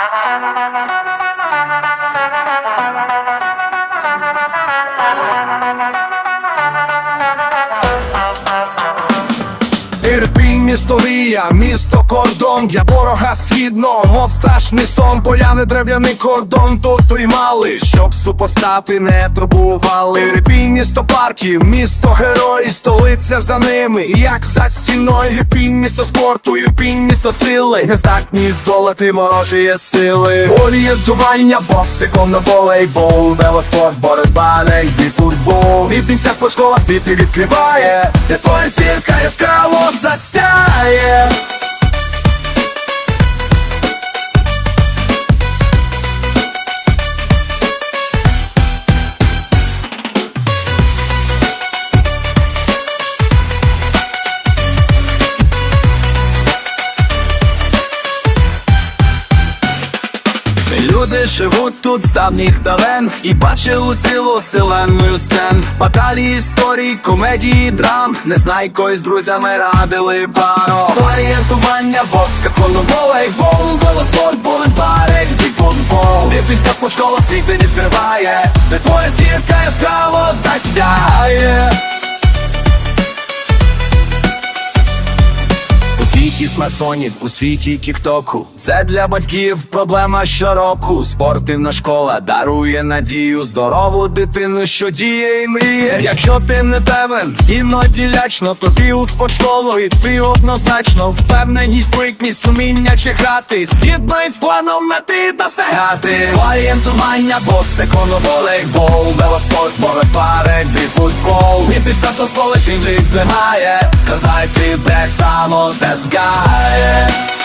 Thank you. Ірпінь, місто Рія, місто кордон для ворога східно, мов страшний сон, поляни древляний кордон тут приймали, щоб супостати не турбували. Ірпінь, місто парків, місто герої, столиця за ними, як за стіною Ірпінь, місто спорту, Ірпінь, місто сили, не здатні здолати ворожі сили. Орієнтування, бокс, волейбол, велоспорт, боротьба, регбі, футбол. Ірпінська спортшкола світи відкриває, де твоя зірка яскраво засяє. Люди живуть тут з давніх давен І бачили силу селеною сцен Баталії історій, комедії, драм. Незнайко із друзями радили паро Орієнтування, бокс, капону, волейбол Велоспорт, боротьба, регбі, футбол. Ліпінська спортшкола світи відкриває Де твоя зірка яскраво засяє Світі смартфонів, у світі тіктоку. Це для батьків проблема щороку. Спортивна школа дарує надію Здорову дитину, що діє і мріє. Якщо ти не певен, іноді лячно Тобі у спортшколу йти однозначно. Впевненість, спритність, суміння чи грати. Згідно із планом мети та сягати. Орієнтування, бос, секуndo, волейбол Велоспорт, боротьба, регбі, футбол. І після Cause I feel back, Samos as guy